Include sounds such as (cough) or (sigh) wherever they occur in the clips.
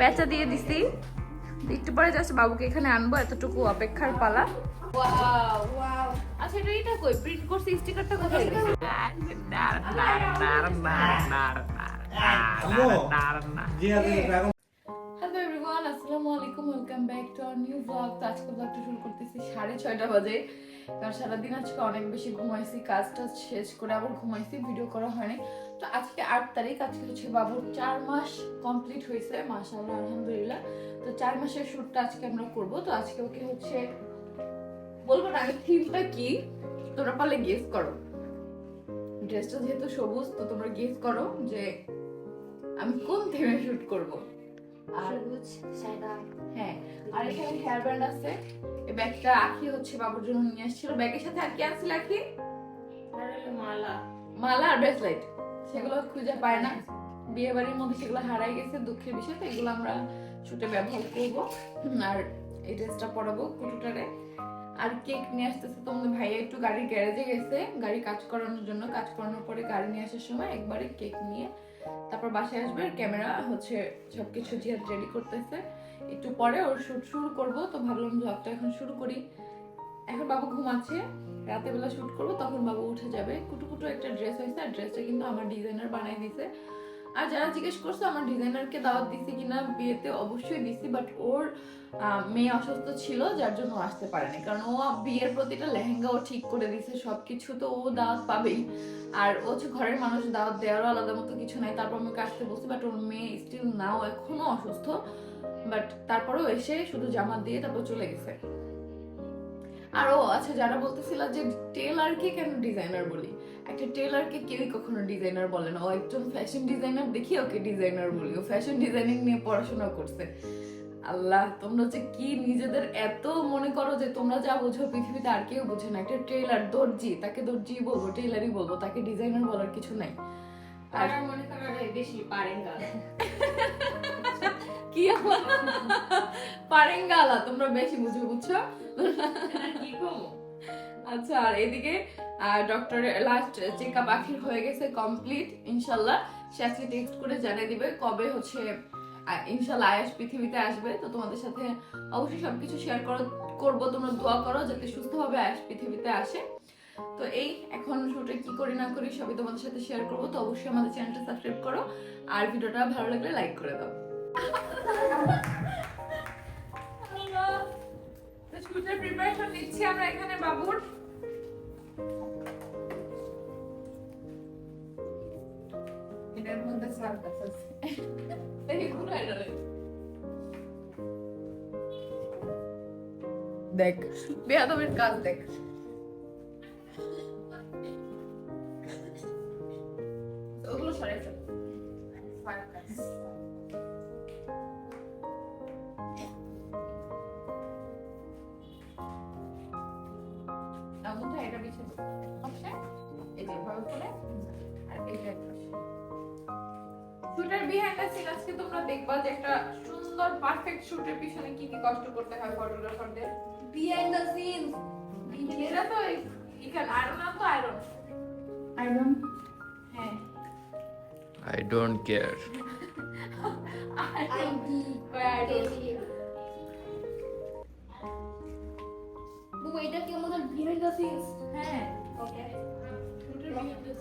পেঁচা দিয়ে দিছি। একটু পরে জাস্ট বাবুকে এখানে আনব, এতটুকু অপেক্ষার পালা। আচ্ছা ব্যাক আওয়ার নিউ শুরু করতেছি সাড়ে ছয়টা বাজে। কারণ সারাদিন আজকে অনেক বেশি ঘুমাইছি কাজ টাজ শেষ করে আবার ঘুমাইছি ভিডিও করা হয়নি। তো আজকে আট তারিখ, আজকে হচ্ছে বাবুর চার মাস কমপ্লিট হয়েছে, মাশাআল্লাহ, আলহামদুলিল্লাহ। তো চার মাসের শ্যুটটা আজকে আমরা করব। তো আজকে ওকে হচ্ছে, বলব না, আগে থিমটা কি? তোমরা পারলে গেস করো। ড্রেসটা যেহেতু সবুজ, তো তোমরা গেস করো যে আমি কোন থিমে শুট করব। আর হ্যাঁ আর এখানে হেয়ার ব্যান্ড আছে। এই ব্যাগটা আখি হচ্ছে বাবুর জন্য নিয়ে আসছিল ব্যাগের সাথে আর কি আখি মালা। মালা আর ব্রেসলেট সেগুলো খুঁজে পায় না। বিয়ে বাড়ির মধ্যে সেগুলো হারাই গেছে দুঃখের বিষয় তো এগুলো আমরা ছুটে ব্যবহার করব। আর এই ড্রেসটা পরাবো কুটুটারে। আর কেক নিয়ে আসতেছে তোমাদের ভাইয়া একটু গাড়ির গ্যারেজে গেছে। গাড়ি কাজ করানোর জন্য। কাজ করানোর পরে গাড়ি নিয়ে আসার সময় একবারে কেক নিয়ে তারপর বাসায় আসবে ক্যামেরা হচ্ছে সবকিছু জিহাদ রেডি করতেছে। একটু পরে ওর শুট শুরু করব, তো ভাবলাম ব্লগটা এখন শুরু করি। এখন বাবু ঘুমাচ্ছে রাতের বেলা শুট করব, তখন বাবু উঠে যাবে। কুটু কুটু একটা ড্রেস হয়েছে, আর ড্রেসটা কিন্তু আমার ডিজাইনার বানাই দিছে আর যারা জিজ্ঞেস করছ আমার ডিজাইনারকে দাওয়াত দিছি কিনা বিয়েতে অবশ্যই দিছি বাট ওর মেয়ে অসুস্থ ছিল, যার জন্য আসতে পারেনি। কারণ ও বিয়ের প্রতিটা লেহেঙ্গা ও ঠিক করে দিছে, সবকিছু তো ও দাওয়াত পাবেই। আর ও হচ্ছে ঘরের মানুষ, দাওয়াত দেওয়ারও আলাদা মতো কিছু নাই। তারপর আমাকে আসতে বলছি বাট ওর মেয়ে স্টিল নাও এখনও অসুস্থ বাট তারপরেও এসে শুধু জামা দিয়ে তারপর চলে গেছে। আর ও আচ্ছা যারা বলতেছিল যে টেলারকে কেন ডিজাইনার বলি? একটা টেলারকে কেউই কখনো ডিজাইনার বলে না। ও একজন ফ্যাশন ডিজাইনার দেখি ওকে ডিজাইনার বলি। ও ফ্যাশন ডিজাইনিং নিয়ে পড়াশোনা করছে। আল্লাহ তোমরা যে কি নিজেদের এত মনে করো যে তোমরা যা বোঝো পৃথিবীতে আর কেউ বোঝে না। একটা টেলার দর্জি তাকে দর্জি বলব টেলারই বলব তাকে ডিজাইনার বলার কিছু নাই। আর আর মনে করো বেশি পারেন কি পারেঙ্গালা তোমরা বেশি বুঝবে বুঝছ? আচ্ছা আর এদিকে লাস্ট চেক আপ আখির হয়ে গেছে কমপ্লিট ইনশাল্লাহ। সে আজকে টেক্সট করে জানিয়ে দিবে কবে হচ্ছে ইনশাল্লাহ পৃথিবীতে আসবে। তো তোমাদের সাথে অবশ্যই সবকিছু শেয়ার করো, করব, তোমরা দোয়া করো যাতে সুস্থভাবে আয়াস পৃথিবীতে আসে। তো এই, এখন শুটে কি করি না করি সবই তোমাদের সাথে শেয়ার করব। তো অবশ্যই আমাদের চ্যানেলটা সাবস্ক্রাইব করো। আর ভিডিওটা ভালো লাগলে লাইক করে দাও। প্রিপারেশন নিচ্ছি আমরা এখানে বাবুর। এটার মধ্যে দেখ বেয়াদবের কাজ দেখ। পারফেক্ট শুটের পিছনে কি কি কষ্ট করতে হয় ফটোগ্রাফারদের? বিহাইন্ড দ্য সিন এটা তো এখানে আয়রন তো আয়রন আইরন হ্যাঁ। I don't care. ID iron বুবু এটা কি আমাদের বিহাইন্ড দ্য সিনস হ্যাঁ। Okay শুটের behind the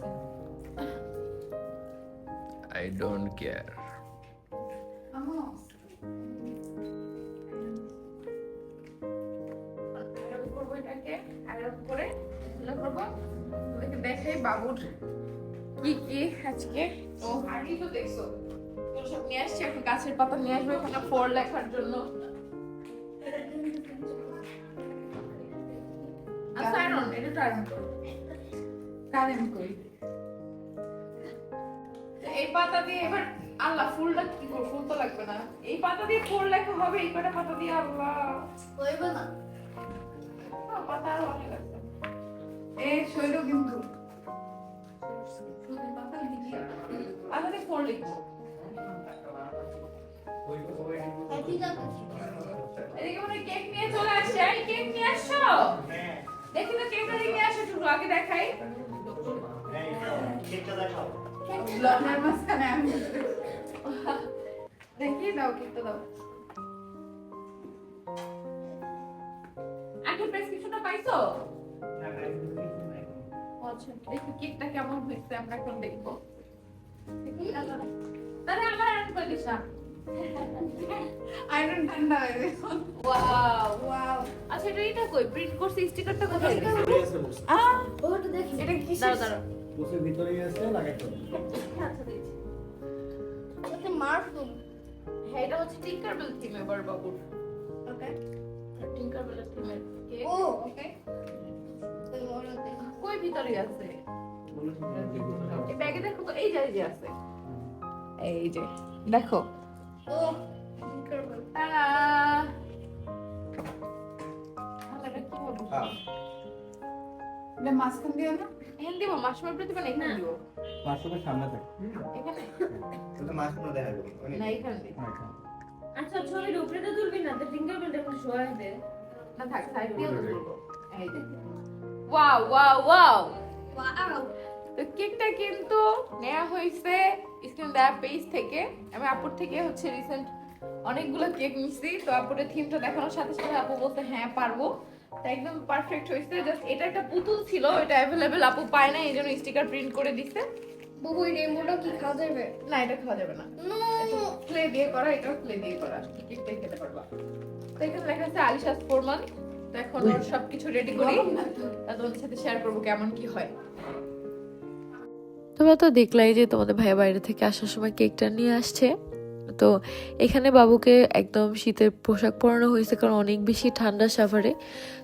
I don't care. আমো দেখাই বাবুর কি কি আজকে? ও আগেই তো দেখছ। তোর সব নিয়ে আসছে এখন গাছের পাতা নিয়ে আসবে ওখানে ফোর লেখার জন্য। আচ্ছা আয়রন এটা তো করো। কারেন্ট করি। এই পাতা দিয়ে এবার আল্লাহ ফুলটা কি করব ফুল তো লাগবে না। এই পাতা দিয়ে ফোর লেখা হবে এই কটা পাতা দিয়ে আল্লাহ। হইবে না। পাতা আরও অনেক আছে এ শৈল কিন্তু ফোর লিখব এদিকে মনে কেক নিয়ে চলে আসছে। এই কেক নিয়ে আসছো? দেখি তো কেকটা নিয়ে আসো শুধু আগে দেখাই। ব্লগের মাঝখানে আমি দাও। কেকটা দাও আগে প্রেসক্রিপশনটা পাইছো? ও আচ্ছা দেখি কেকটা কেমন হয়েছে? আমরা এখন দেখব। দেখি, তাহলে আমার আয়রন করে না আয়রন ঠান্ডা হয়ে গেছে। ওয়াও ওয়াও আচ্ছা এটা এটা কই? প্রিন্ট করছে স্টিকারটা কোথায়? আহ? ওটা দেখি। এটা কি দাঁড়াও দাঁড়াও। বসে ভিতরে আছে লাগাইতে আচ্ছা দিচ্ছি ওটা মাশরুম হ্যাঁ এটা হচ্ছে টিঙ্কারবেল থিম এবার বাবুর ওকে টিঙ্কারবেল থিমের কেক ও ওকে দেখি কই ভিতরে আছে? এই ব্যাগে দেখো তো এই যে আছে। এই যে দেখো। ও হ্যাঁ মাঝখান দিয়ে না? এখান দিব মাশরুমের প্রতি মানে এখানে দিব? পাঁচশোটা সামনে থাকে। এখানে? এটা মাছগুলো দেখা যাবে না এখানে আচ্ছা ছবির উপরে তো তুলবি না তো থাক সাইড দিয়ে তুলবো। এই যে। ওয়াও ওয়াও ওয়াও ওয়াও তো কেকটা কিন্তু নেওয়া হয়েছে স্ক্রিন দেওয়া পেজ থেকে। আমি আপুর থেকে হচ্ছে রিসেন্ট অনেকগুলো কেক নিছি। তো আপুরের থিমটা দেখানোর সাথে সাথে আপু বলতে হ্যাঁ পারব। তো একদম পারফেক্ট হয়েছে। জাস্ট এটা একটা পুতুল ছিল এটা অ্যাভেলেবেল আপু পায় না এই জন্য স্টিকার প্রিন্ট করে দিছে। বুবু এই রেমোটা কি খাওয়া যাবে? না এটা খাওয়া যাবে না। ক্লে দিয়ে করা এটাও ক্লে দিয়ে করা। কেকটাই খেতে পারবা। তো এখানে লেখা আছে আলিশা ফোরমান। তো এখন ওর সবকিছু রেডি করি। তোমাদের সাথে শেয়ার করব কেমন কি হয়। তোমরা তো দেখলাই যে তোমাদের ভাইয়া বাইরে থেকে আসার সময় কেকটা নিয়ে আসছে। তো এখানে বাবুকে একদম শীতের পোশাক পরানো হয়েছে, কারণ অনেক বেশি ঠান্ডা সাভারে।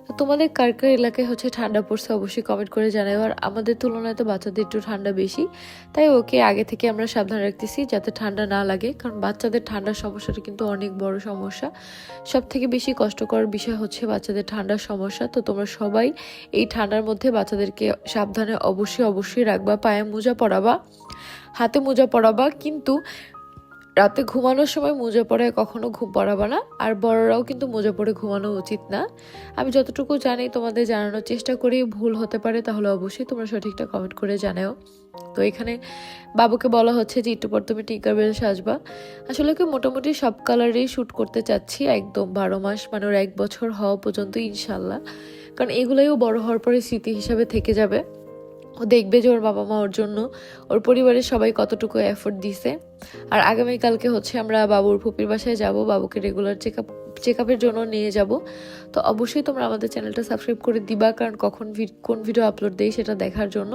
তো তোমাদের কার কার এলাকায় হচ্ছে ঠান্ডা পড়ছে অবশ্যই কমেন্ট করে জানাই আর আমাদের তুলনায় তো বাচ্চাদের একটু ঠান্ডা বেশি, তাই ওকে আগে থেকে আমরা সাবধান রাখতেছি যাতে ঠান্ডা না লাগে, কারণ বাচ্চাদের ঠান্ডার সমস্যাটা কিন্তু অনেক বড় সমস্যা। সব থেকে বেশি কষ্টকর বিষয় হচ্ছে বাচ্চাদের ঠান্ডার সমস্যা, তো তোমরা সবাই এই ঠান্ডার মধ্যে বাচ্চাদেরকে সাবধানে অবশ্যই অবশ্যই রাখবা, পায়ে মোজা পরাবা, হাতে মোজা পরাবা, কিন্তু রাতে ঘুমানোর সময় মোজা পরে কখনো ঘুম পড়াবা না, আর বড়রাও কিন্তু মোজা পরে ঘুমানো উচিত না। আমি যতটুকু জানি, তোমাদের জানানোর চেষ্টা করি, ভুল হতে পারে তাহলে অবশ্যই তোমরা সঠিকটা কমেন্ট করে জানাও। তো এখানে বাবুকে বলা হচ্ছে যে, একটু পর তুমি টিকার বেল সাজবা। আসলে কি, মোটামুটি সব কালারেই শ্যুট করতে চাচ্ছি একদম বারো মাস মানে ওর এক বছর হওয়া পর্যন্ত, ইনশাল্লাহ। কারণ এগুলোই বড় হওয়ার পরে স্মৃতি হিসাবে থেকে যাবে। ও দেখবে যে ওর বাবা মা ওর জন্য, ওর পরিবারের সবাই কতটুকু এফোর্ট দিছে। আর আগামীকালকে হচ্ছে আমরা বাবুর ফুপির বাসায় যাব, বাবুকে রেগুলার চেক আপ চেক আপের জন্য নিয়ে যাব। তো অবশ্যই তোমরা আমাদের চ্যানেলটা সাবস্ক্রাইব করে দিবা, কারণ কখন কোন ভিডিও আপলোড দেই সেটা দেখার জন্য।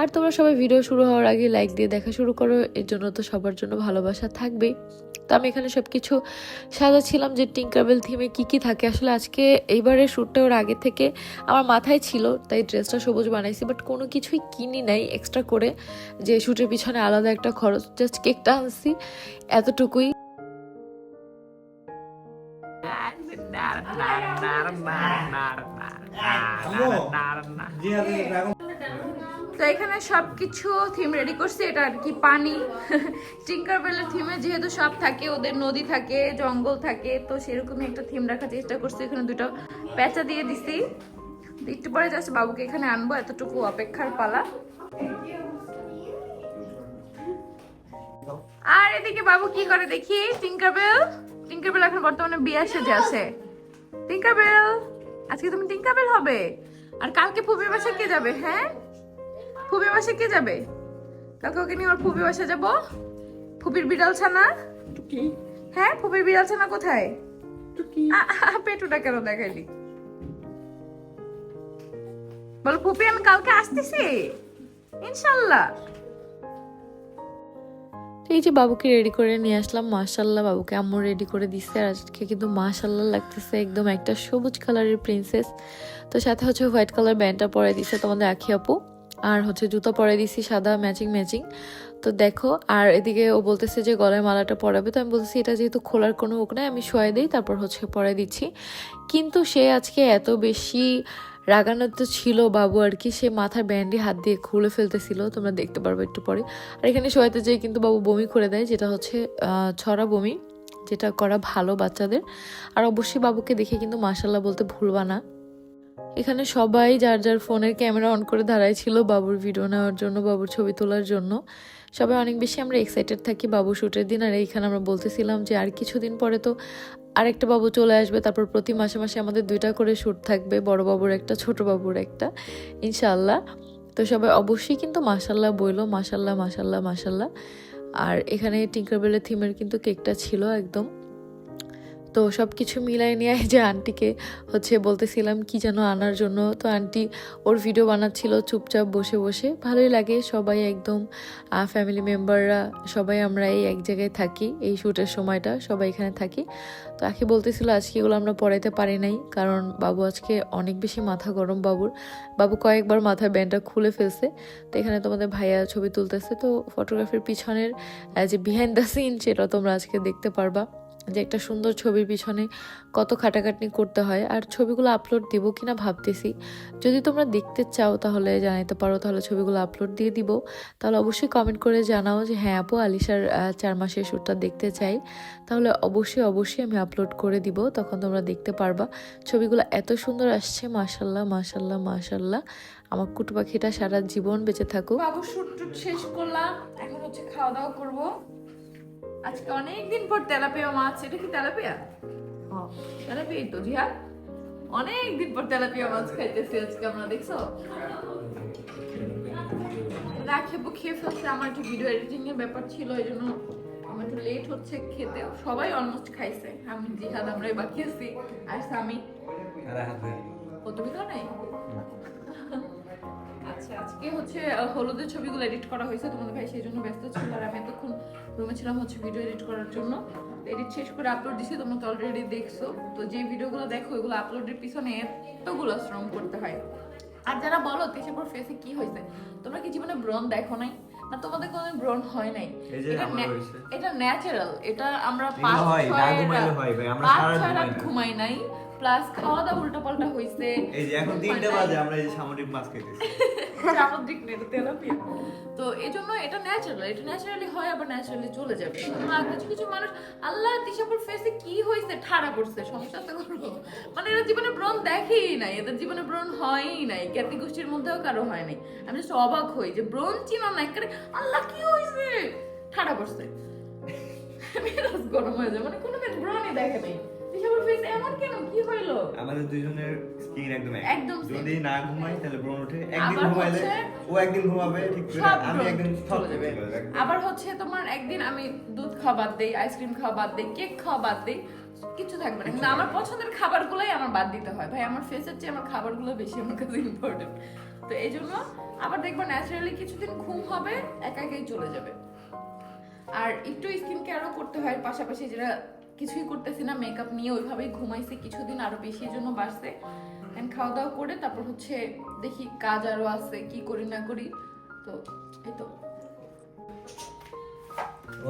আর তোমরা সবাই ভিডিও শুরু হওয়ার আগে লাইক দিয়ে দেখা শুরু করো, এর জন্য তো সবার জন্য ভালোবাসা থাকবেই তো আমি এখানে সব কিছু সাজাচ্ছিলাম যে টিঙ্কারবেল থিমে কি কি থাকে। আসলে আজকে এইবারের শ্যুটটা ওর আগে থেকে আমার মাথায় ছিল, তাই ড্রেসটা সবুজ বানাইছি বাট কোনো কিছুই কিনি নাই এক্সট্রা করে। যে শ্যুটের পিছনে আলাদা একটা খরচ জাস্ট কেকটা আনছি, এতটুকুই। তো এখানে সবকিছু থিম রেডি করছি এটা আর কি পানি। টিঙ্কারবেলের থিমে যেহেতু সব থাকে ওদের নদী থাকে জঙ্গল থাকে তো সেরকমই একটা থিম রাখার চেষ্টা করছি। এখানে দুটো প্যাঁচা দিয়ে দিছি। একটু পরে জাস্ট বাবুকে এখানে আনব এতটুকু অপেক্ষার পালা। আর এদিকে বাবু কি করে দেখি? টিঙ্কারবেল টিঙ্কারবেল এখন বর্তমানে বিয়ে সেজে আছে। টিঙ্কারবেল আজকে তুমি টিঙ্কারবেল হবে। আর কালকে ফুবির বাসায় কে যাবে হ্যাঁ? ফুবির বাসায় কে যাবে? কালকে ওকে নিয়ে ওর ফুবির বাসায় যাব। ফুবির বিড়াল ছানা? হ্যাঁ ফুবির বিড়াল ছানা কোথায়? পেটুটা কেন দেখাইলি? বল ফুপি আমি কালকে আসতেছি। ইনশাল্লাহ। এই যে বাবুকে রেডি করে নিয়ে আসলাম মাশাল্লাহ বাবুকে আম্মু রেডি করে দিচ্ছে আর আজকে কিন্তু মাশাল্লাহ লাগতেছে একদম একটা সবুজ কালারের প্রিন্সেস তো সাথে হচ্ছে হোয়াইট কালার ব্যান্ডটা পরে দিছে তোমাদের আখি আপু। আর হচ্ছে জুতো পরে দিছি, সাদা ম্যাচিং ম্যাচিং তো দেখো, আর এদিকে ও বলতেছে যে গলায় মালাটা পরাবে। তো আমি বলতেছি, এটা যেহেতু খোলার কোনো হোক নাই, আমি শোয়াই দিই, তারপর হচ্ছে পরে দিচ্ছি। কিন্তু সে আজকে এত বেশি রাগানোর তো ছিল বাবু আর কি, সে মাথার ব্যান্ডে হাত দিয়ে খুলে ফেলতেছিল, তোমরা দেখতে পারবে একটু পরে। আর এখানে শোয়াতে যেয়ে কিন্তু বাবু বমি করে দেয়, যেটা হচ্ছে ছড়া বমি, যেটা করা ভালো বাচ্চাদের। আর অবশ্যই বাবুকে দেখে কিন্তু মাশাল্লাহ বলতে ভুলবা না। এখানে সবাই যার যার ফোনের ক্যামেরা অন করে দাঁড়ায় ছিল বাবুর ভিডিও নেওয়ার জন্য, বাবুর ছবি তোলার জন্য। সবাই অনেক বেশি আমরা এক্সাইটেড থাকি বাবু শ্যুটের দিন, আর এইখানে আমরা বলতেছিলাম যে আর কিছুদিন পরে তো আরেকটা বাবু চলে আসবে, তারপর প্রতি মাসে মাসে আমাদের দুইটা করে শ্যুট থাকবে, বড় বাবুর একটা, ছোট বাবুর একটা ইনশাল্লাহ তো সবাই অবশ্যই কিন্তু মাসাল্লাহ বইলো মাসাল্লাহ মাসাল্লাহ মাসাল্লাহ আর এখানে টিঙ্কার বেলের থিমের কিন্তু কেকটা ছিল একদম। তো সব কিছু মিলাই নিয়ে যে আন্টিকে হচ্ছে বলতেছিলাম, কি যেন আনার জন্য? তো আন্টি ওর ভিডিও বানাচ্ছিল চুপচাপ বসে বসে। ভালোই লাগে, সবাই একদম ফ্যামিলি মেম্বাররা সবাই আমরা এই এক জায়গায় থাকি, এই শ্যুটের সময়টা সবাই এখানে থাকি। তো আখি বলতেছিল, আজকে এগুলো আমরা পড়াইতে পারি নাই, কারণ বাবু আজকে অনেক বেশি মাথা গরম বাবুর। বাবু কয়েকবার মাথার ব্যান্ডটা খুলে ফেলছে। তো এখানে তোমাদের ভাইয়া ছবি তুলতেছে। তো ফটোগ্রাফির পিছনের যে বিহাইন্ড দ্য সিন সেটা তোমরা আজকে দেখতে পারবা। যে একটা সুন্দর ছবির পিছনে কত খাটাখাটনি করতে হয় আর ছবিগুলো আপলোড দিব কিনা ভাবতেছি। যদি তোমরা দেখতে চাও তাহলে জানাইতে পারো, তাহলে ছবিগুলো আপলোড দিয়ে দিব। তাহলে অবশ্যই কমেন্ট করে জানাও যে হ্যাঁ আপু, আলিশার চার মাসের শ্যুটটা দেখতে চাই। তাহলে অবশ্যই অবশ্যই আমি আপলোড করে দিব, তখন তোমরা দেখতে পারবা। ছবিগুলো এত সুন্দর আসছে মাশাল্লাহ মাশাল্লাহ মাশাল্লাহ আমার কুটু পাখিটা সারা জীবন বেঁচে থাকুক। শেষ করলাম। এখন হচ্ছে খাওয়া দাওয়া করব। আজকে অনেক দিন পর তেলাপিয়া মাছ এটা কি তেলাপিয়া? তেলাপিয়াই তো জিহাদ। অনেক দিন পর তেলাপিয়া মাছ খাইতেছি আজকে আমরা দেখছ? রাখেবো খেয়ে ফেলছে আমার একটু ভিডিও এডিটিং এর ব্যাপার ছিল এই জন্য আমার একটু লেট হচ্ছে খেতে সবাই অলমোস্ট খাইছে আমি জিহাদ আমরাই বাকি আছি আর সামি। ও তুমি তো নাই? আজকে হচ্ছে হলুদের ছবিগুলো এডিট করা হয়েছে। তোমাদের ভাই সেই জন্য ব্যস্ত ছিল আর আমি এতক্ষণ রুমে ছিলাম হচ্ছে ভিডিও এডিট করার জন্য। এডিট শেষ করে আপলোড দিছি তোমরা তো অলরেডি দেখছ। তো যে ভিডিওগুলো দেখো ওইগুলো আপলোডের পিছনে এতগুলো শ্রম করতে হয়। আর যারা বলো তেসাপুর ফেসে কি হয়েছে? তোমরা কি জীবনে ব্রণ দেখো নাই? না তোমাদের কোনো ব্রণ হয় নাই? এটা ন্যাচারাল এটা আমরা পাঁচ ছয় রাত- ভাই, আমরা পাঁচ ছয় রাত ঘুমাই নাই। প্লাস খাওয়া দাওয়া উল্টা পাল্টা হয়েছে এই যে এখন তিনটে বাজে আমরা এই সামুদ্রিক মাছ খাইতেছি। সামুদ্রিক নেই তেলাপিয়া তো এই জন্য এটা ন্যাচারাল এটা ন্যাচারালি হয় আবার ন্যাচারালি চলে যাবে। আর কিছু কিছু মানুষ আল্লাহ দিশাপুর ফেসে কি হয়েছে ঠাড়া করছে সংসার তো করব মানে এরা জীবনে ব্রণ দেখেই নাই এদের জীবনে ব্রণ হয়ই নাই জ্ঞাতি গোষ্ঠীর মধ্যেও কারও হয় নাই। আমি জাস্ট অবাক হই যে ব্রণ চিনো না একেবারে আল্লাহ কি হয়েছে ঠাড়া করছে। মেজাজ গরম হয়ে যায় মানে কোনোদিন ব্রণই দেখে নেই। ফেস এমন কেন? কি হইল? আমাদের দুইজনের স্কিন একদম একদম যদি না ঘুমাই তাহলে ব্রণ ওঠে। একদিন ঘুমাইলে ও একদিন ঘুমাবে ঠিক করে। আমি একদিন যাবে। চলে যাবে। আবার হচ্ছে তোমার একদিন আমি দুধ খাওয়া বাদ দেই আইসক্রিম খাওয়া বাদ দেই কেক খাওয়া বাদ দেই কিছু থাকবে না। কিন্তু আমার পছন্দের খাবারগুলোই আমার বাদ দিতে হয়। ভাই আমার ফেসের চেয়ে আমার খাবারগুলো বেশি আমার কাছে ইম্পর্টেন্ট তো এই জন্য আবার দেখব ন্যাচারালি কিছুদিন ঘুম হবে একা একাই চলে যাবে। আর একটু স্কিন কেয়ারও করতে হয়। পাশাপাশি যেটা কিছুই করতেছি না মেকআপ নিয়ে ওইভাবেই ঘুমাইছি, কিছুদিন আরও বেশি জন্য বাড়ছে খাওয়া দাওয়া করে তারপর হচ্ছে দেখি কাজ আরও আছে, কি করি না করি। তো এই তো।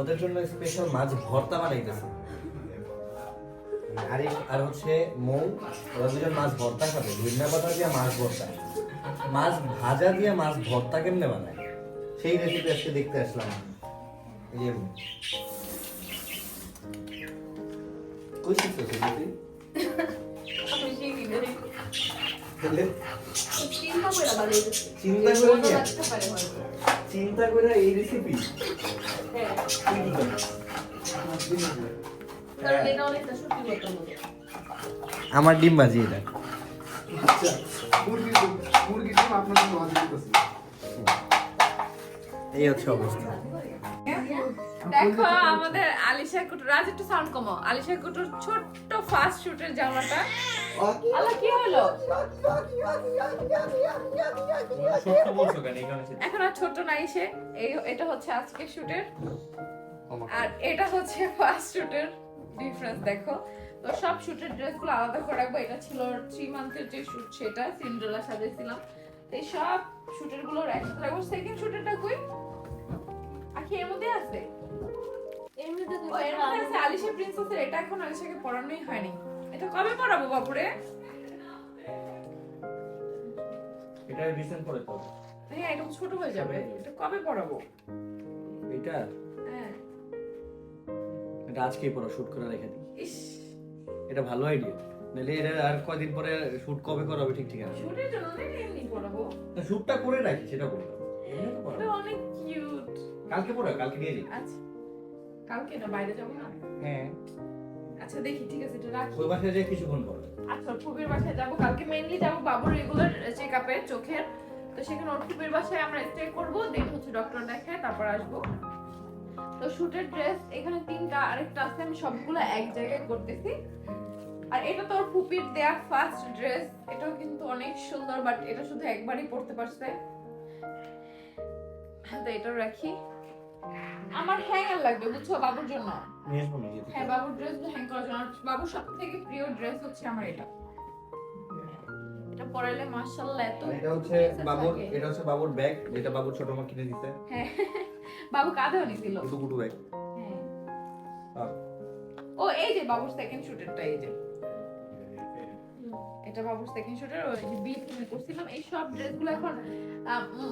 ওদের জন্য স্পেশাল মাছ ভর্তা বানাইতেছে। আর আর হচ্ছে মৌ, ওরা দুজন মাছ ভর্তা খাবে। ধন্যা পাতা দিয়ে মাছ ভর্তা। মাছ ভাজা দিয়ে মাছ ভর্তা কেমনে বানায়? সেই রেসিপি আজকে দেখতে আসলাম। এই চিন্তা করে চিন্তা করে এই রেসিপি হ্যাঁ। আমার ডিম ভাজি এটা। এই হচ্ছে অবস্থা। দেখো আমাদের আলিশা কুটুর। রাজ একটু সাউন্ড কমো আলিশা কুটুর ছোট্ট ফাস্ট শুটের জামাটা। আল্লাহ কি হলো? এখন আর ছোট নাই সে। এই এটা হচ্ছে আজকে শুটের আর এটা হচ্ছে ফার্স্ট শুটের ডিফারেন্স দেখো। তো সব শুটের ড্রেসগুলো আলাদা করে রাখব। এটা ছিল থ্রি মান্থের যে শুট সেটা সিন্ড্রেলা সাজাইছিলাম তো এই সব শুটেরগুলো একসাথে রাখব। সেকেন্ড শুটেরটা কই? আখি এর মধ্যে আছে। এমনিতে ও এর মধ্যে আছে আলিশা প্রিন্সেসের এটা এখন আলিশাকে পড়ানোই হয়নি। এটা কবে পড়াবো বাপুরে এটা রিসেন্ট করে তো। হ্যাঁ এটা ছোট হয়ে যাবে। এটা কবে পড়াবো? এটা? হ্যাঁ। এটা আজকেই পড়া শুট করে রেখে দিই। ইস। এটা ভালো আইডিয়া নাহলে এটা আর কয়দিন পরে শুট কবে করা হবে ঠিক ঠিক আছে শুটের জন্য এমনি পরাবো শুটটা করে রাখি সেটা করব। অনেক কিউট কালকে পরে কালকে নিয়ে যাই। আচ্ছা। কালকে না বাইরে যাব না? হ্যাঁ। আচ্ছা দেখি ঠিক আছে এটা রাখি। ওই বাসায় যে কিছুক্ষণ পরে। আচ্ছা ফুপির বাসায় যাব। কালকে মেইনলি যাব বাবুর রেগুলার চেক আপে চোখের। তো সেখানে ওর ফুপির বাসায় আমরা স্টে করব দেন হচ্ছে ডক্টর দেখায় তারপর আসব। তো শুটের ড্রেস এখানে তিনটা আরেকটা আছে আমি সবগুলো এক জায়গায় করতেছি। আর এটা তো ওর ফুপির দেয়া ফার্স্ট ড্রেস এটাও কিন্তু অনেক সুন্দর বাট এটা শুধু একবারই পরতে পারছে। তো এটাও রাখি। আমার হ্যাঙ্গার লাগবে বুঝছ? বাবুর জন্য। হ্যাঁ বাবুর ড্রেস হ্যাং করার জন্য। বাবুর সব থেকে প্রিয় ড্রেস হচ্ছে আমার এটা। এটা পরাইলে মাশাআল্লাহ এত এটা হচ্ছে বাবুর এটা হচ্ছে বাবুর ব্যাগ যেটা বাবুর ছোট মা কিনে দিতে হ্যাঁ বাবু ব্যাগ হ্যাঁ। ও এই যে বাবুর সেকেন্ড শুটেরটা এই যে। এটা বাবুর সেকেন্ড শুটের ওই যে বিট কিনে করছিলাম। এই সব ড্রেসগুলো এখন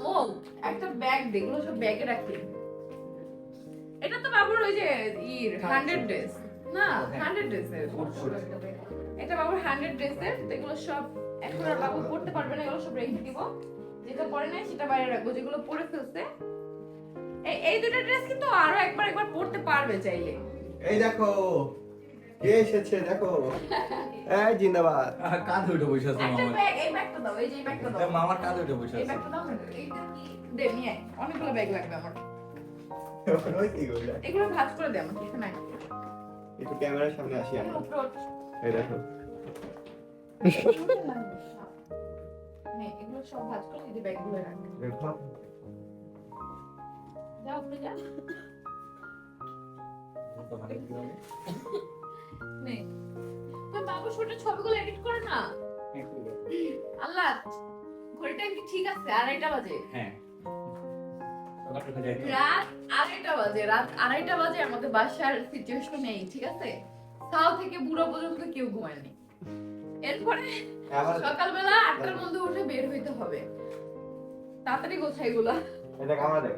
ও একটা ব্যাগ দেখল সব ব্যাগে রাখি। এটা তো বাবুর ওই যে ইর হান্ড্রেড ড্রেস না হান্ড্রেড ড্রেসের এটা বাবুর হান্ড্রেড ড্রেসের তো এগুলো সব এখন আর বাবু পড়তে পারবে না এগুলো সব রেখে দিব। যেটা পরে নাই সেটা বাইরে রাখব যেগুলো পরে ফেলছে। এই এই দুটো ড্রেস কিন্তু আরও একবার একবার পড়তে পারবে চাইলে। এই দেখো কে এসেছে দেখো। এই জিন্দাবাদ। কাঁধে উঠে বসে আছে মামার এই ব্যাগটা দাও এই যে ব্যাগটা দাও। মামার কাঁধে উঠে বসে এই ব্যাগটা দাও এইটা কি? দে নিয়ে অনেকগুলো ব্যাগ লাগবে আমার। এগুলো ভাঁজ করে দে আমার কিছু একটু ক্যামেরার সামনে আসি এগুলো আমরা। উপরে ওঠ। এই দেখো। এগুলো সব ভাঁজ করে এই ব্যাগগুলো রাখ। দেখো। উপরে যা। নে। তো বাবু ছোট ছবিগুলো এডিট করে না। আল্লাহ ঘড়িটা কি ঠিক আছে আড়াইটা বাজে। হ্যাঁ। রাত আড়াইটা বাজে রাত আড়াইটা বাজে আমাদের বাসার সিচুয়েশন নেই ঠিক আছে? তাও থেকে বুড়ো পর্যন্ত কেউ ঘুমায়নি। এরপরে সকালবেলা আটটার মধ্যে উঠে বের হইতে হবে। তাড়াতাড়ি গোছাই গুলা। এটা ক্যামেরা দেখ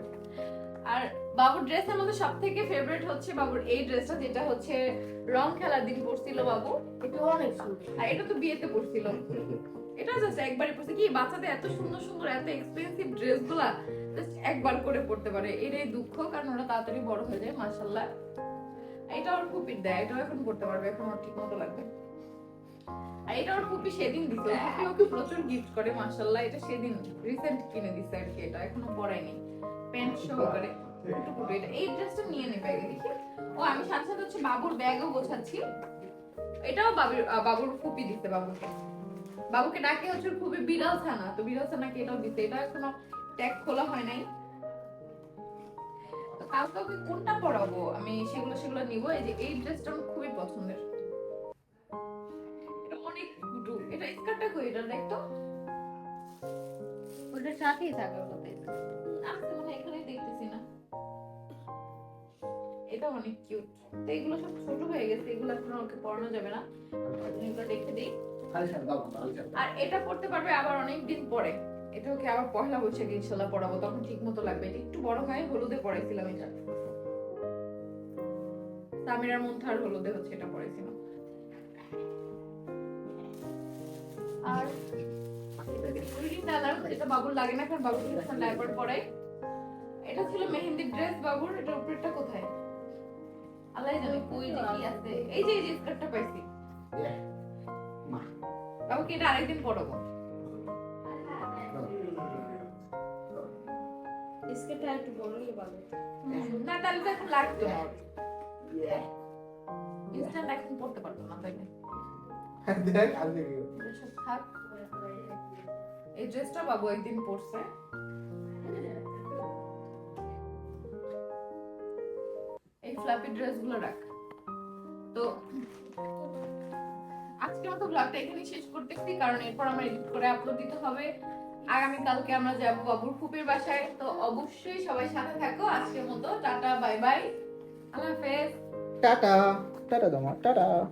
আর বাবুর ড্রেসের মধ্যে সব থেকে ফেভারিট হচ্ছে বাবুর এই ড্রেসটা যেটা হচ্ছে রং খেলার দিন পরছিল বাবু। এটা অনেক সুন্দর। আর এটা তো বিয়েতে পরছিল। (laughs) এটা জাস্ট একবারই পরছে। কি বাচ্চাদের এত সুন্দর সুন্দর এত এক্সপেন্সিভ ড্রেসগুলা? জাস্ট একবার করে পড়তে পারে। এটাই দুঃখ কারণ ওরা তাড়াতাড়ি বড় হয়ে যায় মাশাল্লাহ এটা ওর ফুপির দেয় এটাও এখন পড়তে পারবে এখন ওর ঠিক মতো লাগবে। আর এটা ওর সেদিন দিছে ওকে প্রচুর গিফট করে মাশাল্লাহ এটা সেদিন রিসেন্ট কিনে দিছে আর কি এটা এখনও পরায়নি প্যান্ট সহকারে কুটু কুটু এটা। এই ড্রেসটা নিয়ে নে ব্যাগে দেখি। ও আমি সাথে সাথে হচ্ছে বাবুর ব্যাগও গোছাচ্ছি। এটাও বাবুর বাবুর ফুপি দিতে বাবুকে। বাবুকে ডাকে হচ্ছে খুবই বিড়াল ছানা তো বিড়াল ছানাকে এটাও দিতে এটা এখনও ট্যাগ খোলা হয় নাই। তো কালকে ওকে কোনটা পরাবো? আমি সেগুলো সেগুলো নিব। এই যে এই ড্রেসটা আমার খুবই পছন্দের। এটা অনেক কুটু এটা স্কার্টটা কই? এটা দেখতো ওটার সাথেই থাকার কথা আমি তো মনে এখানেই দেখতেছি না। এটা অনেক কিউট। তো এগুলো সব ছোট হয়ে গেছে। এগুলো এখন ওকে পরানো যাবে না। এগুলো রেখে দিই। আর এটা পড়তে পারবে আবার অনেক দিন পরে। এটা ওকে আবার পয়লা বৈশাখে ইনশাল্লাহ পড়াবো তখন ঠিক মতো লাগবে। এটা একটু বড় হয় হলুদে পড়াইছিলাম এটা। সামিরার মন্থার হলুদে হচ্ছে এটা পড়াইছিলাম। আর রিডিং বাবুর লাগে না কারণ বাবুর ডাইপার এটা ছিল মেহেন্দির ড্রেস বাবুর এটা উপরেরটা কোথায়? আল্লাহ জানে কই যে কি আছে। এই যে এই যে স্কার্টটা পাইছি। বাবুকে এটা আরেকদিন পড়াবো। একটু বড় হলে ভালো। না তাহলে তো এখন লাগতো না ইনস্ট্যান্ট এখন পড়তে পারতো না তাই না? থাক। এই ড্রেসটা বাবু একদিন পরছে। এই ফ্লাপি ড্রেসগুলো রাখ। তো আজকে মতো ব্লগটা এখানেই শেষ করতেছি কারণ এরপর আমার এডিট করে আপলোড দিতে হবে। আগামী কালকে আমরা যাব বাবুর ফুপির বাসায় তো অবশ্যই সবাই সাথে থাকো আজকের মতো। Tata bye bye. আল্লাহ হাফেজ। টাটা টাটা তোমার টাটা।